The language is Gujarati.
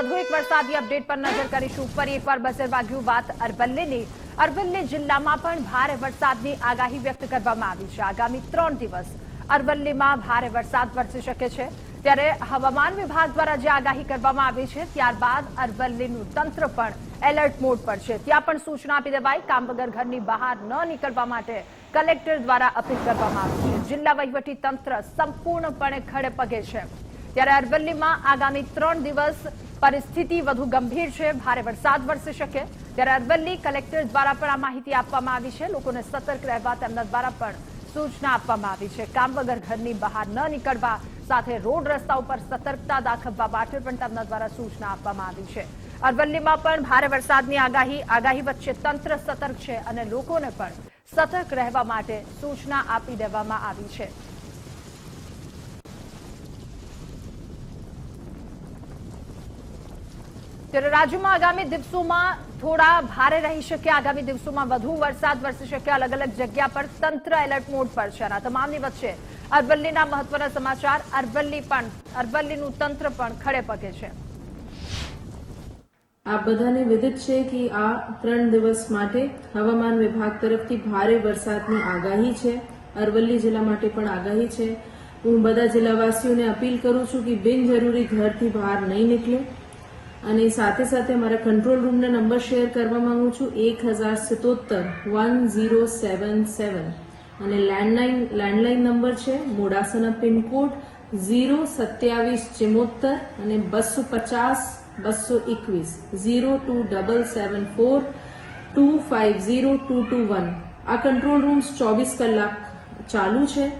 વધુ એક વરસાદી અપડેટ પર નજર કરીશું. ફરી એકવાર બસર વાગ્યું વાત અરવલ્લીની. અરવલ્લી જિલ્લામાં પણ ભારે વરસાદની આગાહી વ્યક્ત કરવામાં આવી છે. આગામી ત્રણ દિવસ અરવલ્લીમાં ભારે વરસાદ વરસી શકે છે. ત્યારે હવામાન વિભાગ દ્વારા જે આગાહી કરવામાં આવી છે, ત્યારબાદ અરવલ્લીનું તંત્ર પણ એલર્ટ મોડ પર છે. ત્યાં પણ સૂચના આપી દેવાય, કામ વગર ઘરની બહાર ન નીકળવા માટે કલેક્ટર દ્વારા અપીલ કરવામાં આવી છે. જિલ્લા વહીવટી તંત્ર સંપૂર્ણપણે ખડે પગે છે. ત્યારે અરવલ્લીમાં આગામી ત્રણ દિવસ પરિસ્થિતિ વધુ ગંભીર છે. ભારે વરસાદ વરસી શકે. ત્યારે અરવલ્લી કલેક્ટર દ્વારા પણ આ માહિતી આપવામાં આવી છે. લોકોને સતર્ક રહેવા તેમના દ્વારા પણ સૂચના આપવામાં આવી છે. કામ વગર ઘરની બહાર ન નીકળવા સાથે રોડ રસ્તા ઉપર સતર્કતા દાખવવા માટે પણ તેમના દ્વારા સૂચના આપવામાં આવી છે. અરવલ્લીમાં પણ ભારે વરસાદની આગાહી આગાહી વચ્ચે તંત્ર સતર્ક છે અને લોકોને પણ સતર્ક રહેવા માટે સૂચના આપી દેવામાં આવી છે. ત્યારે રાજ્યમાં આગામી દિવસોમાં થોડા ભારે રહી શકે, આગામી દિવસોમાં વધુ વરસાદ વરસી શકે અલગ અલગ જગ્યા પર તંત્ર એલર્ટ મોડ પર છે. અને તમામની વચ્ચે અરવલ્લીના મહત્વના સમાચાર, અરવલ્લી પણ, અરવલ્લીનું તંત્ર પણ ખડે પગે છે. આપ બધાને વિદિત છે કે આ ત્રણ દિવસ માટે હવામાન વિભાગ તરફથી ભારે વરસાદની આગાહી છે. અરવલ્લી જિલ્લા માટે પણ આગાહી છે. હું બધા જિલ્લાવાસીઓને અપીલ કરું છું કે બિનજરૂરી ઘરથી બહાર નહીં નીકળે. અને સાથે સાથે મારા કંટ્રોલ રૂમના નંબર શેર કરવા માંગુ છું, એક હજાર સિત્તોતર વન ઝીરો સેવન સેવન અને લેન્ડલાઇન લેન્ડલાઇન નંબર છે, મોડાસાના પિનકોડ, ઝીરો સત્યાવીસ ચિમોતર અને બસો પચાસ, બસો એકવીસ, zero two double seven four, two five zero two two one. આ કંટ્રોલ રૂમ્સ ચોવીસ કલાક ચાલુ છે.